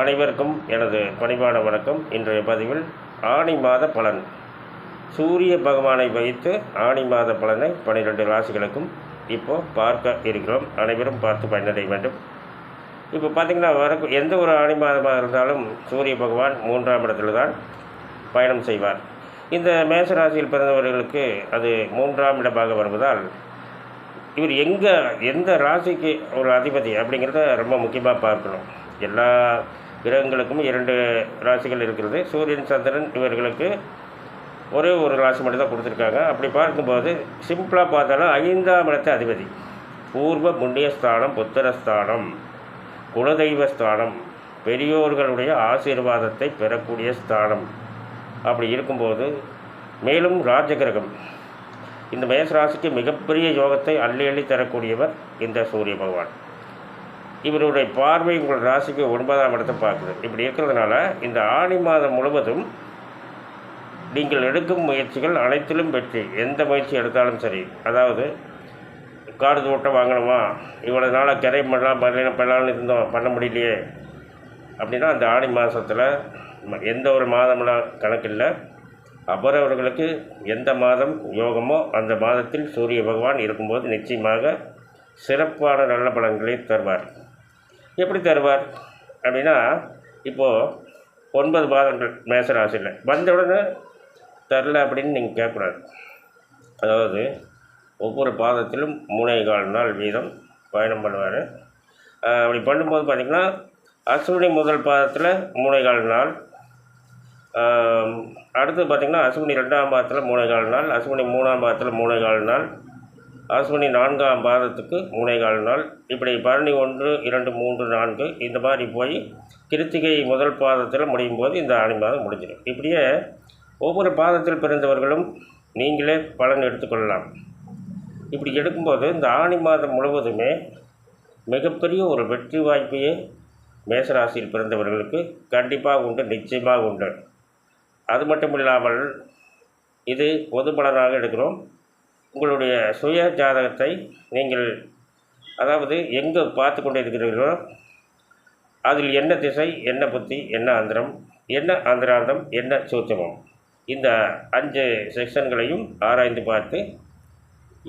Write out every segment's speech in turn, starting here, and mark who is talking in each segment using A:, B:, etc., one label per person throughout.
A: அனைவருக்கும் எனது பணிவான வணக்கம். இன்றைய பதிவில் ஆணி மாத பலன். சூரிய பகவானை வைத்து ஆணி மாத பலனை பன்னிரெண்டு ராசிகளுக்கும் இப்போ பார்க்க இருக்கிறோம். அனைவரும் பார்த்து பயனடைய வேண்டும். இப்போ பார்த்திங்கன்னா வர எந்த ஒரு ஆணி மாதமாக இருந்தாலும் சூரிய பகவான் மூன்றாம் இடத்துல தான் பயணம் செய்வார். இந்த மேச ராசியில் பிறந்தவர்களுக்கு அது மூன்றாம் இடமாக வருவதால் இவர் எங்கே எந்த ராசிக்கு ஒரு அதிபதி அப்படிங்கிறத ரொம்ப முக்கியமாக பார்க்கணும். எல்லா கிரகங்களுக்கும் இரண்டு ராசிகள் இருக்கிறது. சூரியன் சந்திரன் இவர்களுக்கு ஒரே ஒரு ராசி மட்டும் தான் கொடுத்துருக்காங்க. அப்படி பார்க்கும்போது சிம்பிளாக பார்த்தாலும் ஐந்தாம் இடத்த அதிபதி. பூர்வ புண்ணியஸ்தானம் புத்திரஸ்தானம் குலதெய்வ ஸ்தானம் பெரியோர்களுடைய ஆசீர்வாதத்தை பெறக்கூடிய ஸ்தானம். அப்படி இருக்கும்போது மேலும் ராஜகிரகம் இந்த மேசராசிக்கு மிகப்பெரிய யோகத்தை அள்ளி அள்ளி தரக்கூடியவர் இந்த சூரிய பகவான். இவருடைய பார்வை உங்கள் ராசிக்கு ஒன்பதாம் இடத்தை பார்க்குது. இப்படி இருக்கிறதுனால இந்த ஆணி மாதம் முழுவதும் நீங்கள் எடுக்கும் முயற்சிகள் அனைத்திலும் வெற்றி. எந்த முயற்சி எடுத்தாலும் சரி. அதாவது கார் தோட்டம் வாங்கணுமா? இவ்வளோ நாளாக கிரை பண்ணலாம் பண்ணலாம் பண்ணலாம்னு இருந்தோம். பண்ண முடியலையே. அப்படின்னா அந்த ஆணி மாதத்தில் எந்த ஒரு மாதம்லாம் கணக்கில்லை அவரவர்களுக்கு எந்த மாதம் யோகமோ அந்த மாதத்தில் சூரிய பகவான் இருக்கும்போது நிச்சயமாக சிறப்பான நல்ல பலன்களை தருவார். எப்படி தருவார்? அப்படின்னா இப்போது ஒன்பது மாதங்கள் மேசராசியில். வந்த உடனே தரல அப்படின்னு நீங்கள் கேட்கக்கூடாது. அதாவது ஒவ்வொரு பாதத்திலும் மூணே கால் நாள் வீதம் பயணம் பண்ணுவார். அப்படி பண்ணும்போது பார்த்திங்கன்னா அஸ்வினி முதல் பாதத்தில் மூணே கால் நாள். அடுத்து பார்த்திங்கன்னா அஸ்வினி ரெண்டாம் பாதத்தில் மூணே கால் நாள். அஸ்வினி மூணாம் பாதத்தில் மூணே கால் நாள். அஸ்வினி நான்காம் பாதத்துக்கு மூளைகால் கால் நாள். இப்படி பரணி ஒன்று இரண்டு மூன்று நான்கு இந்த மாதிரி போய் கிருத்திகை முதல் பாதத்தில் முடியும் போது இந்த ஆணி மாதம் முடிஞ்சிடும். இப்படியே ஒவ்வொரு பாதத்தில் பிறந்தவர்களும் நீங்களே பலன் எடுத்துக்கொள்ளலாம். இப்படி எடுக்கும்போது இந்த ஆணி மாதம் முழுவதுமே மிகப்பெரிய ஒரு வெற்றி வாய்ப்பையே மேசராசியில் பிறந்தவர்களுக்கு கண்டிப்பாக உண்டு நிச்சயமாக உண்டு. அது மட்டும் இல்லாமல் இது பொது பலனாக எடுக்கிறோம். உங்களுடைய சுய ஜாதகத்தை நீங்கள் அதாவது எங்கே பார்த்து கொண்டு இருக்கிறீர்களோ அதில் என்ன திசை என்ன புத்தி என்ன ஆந்திரம் என்ன ஆந்திராந்தம் என்ன சூட்சமம். இந்த அஞ்சு செக்ஷன்களையும் ஆராய்ந்து பார்த்து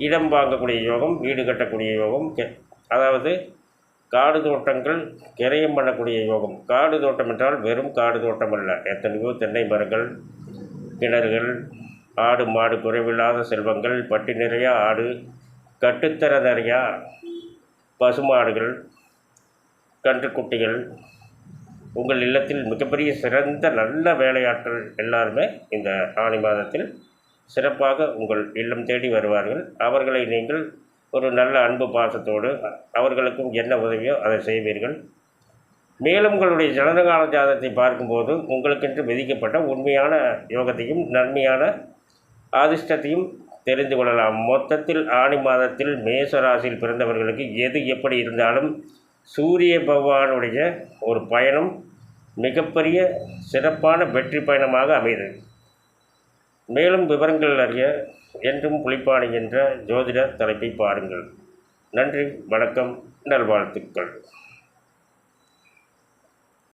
A: இடம் வாங்கக்கூடிய யோகம் வீடு கட்டக்கூடிய யோகம் அதாவது காடு தோட்டங்கள் கிரையம் பண்ணக்கூடிய யோகம். காடு தோட்டம் என்றால் வெறும் காடு தோட்டம் அல்ல எத்தனையோ தென்னை மரங்கள் கிணறுகள் ஆடு மாடு குறைவில்லாத செல்வங்கள் பட்டி நிறையா ஆடு கட்டுத்தர நிறையா பசுமாடுகள் கன்றுக்குட்டிகள் உங்கள் இல்லத்தில் மிகப்பெரிய சிறந்த நல்ல வேலையாட்கள் எல்லாருமே இந்த ஆணி மாதத்தில் சிறப்பாக உங்கள் இல்லம் தேடி வருவார்கள். அவர்களை நீங்கள் ஒரு நல்ல அன்பு பாசத்தோடு அவர்களுக்கும் என்ன உதவியோ அதை செய்வீர்கள். மேலும் உங்களுடைய ஜனனகால ஜாதத்தை பார்க்கும்போது உங்களுக்கென்று விதிக்கப்பட்ட உண்மையான யோகத்தையும் நன்மையான அதிர்ஷ்டத்தையும் தெரிந்து கொள்ளலாம். மொத்தத்தில் ஆணி மாதத்தில் மேசராசியில் பிறந்தவர்களுக்கு எது எப்படி இருந்தாலும் சூரிய பகவானுடைய ஒரு பயணம் மிகப்பெரிய சிறப்பான வெற்றி பயணமாக அமைது மேலும் விவரங்கள் அறிய என்றும் புலிப்பாணி என்ற ஜோதிடர் தலைப்பை பாருங்கள். நன்றி வணக்கம் நல்வாழ்த்துக்கள்.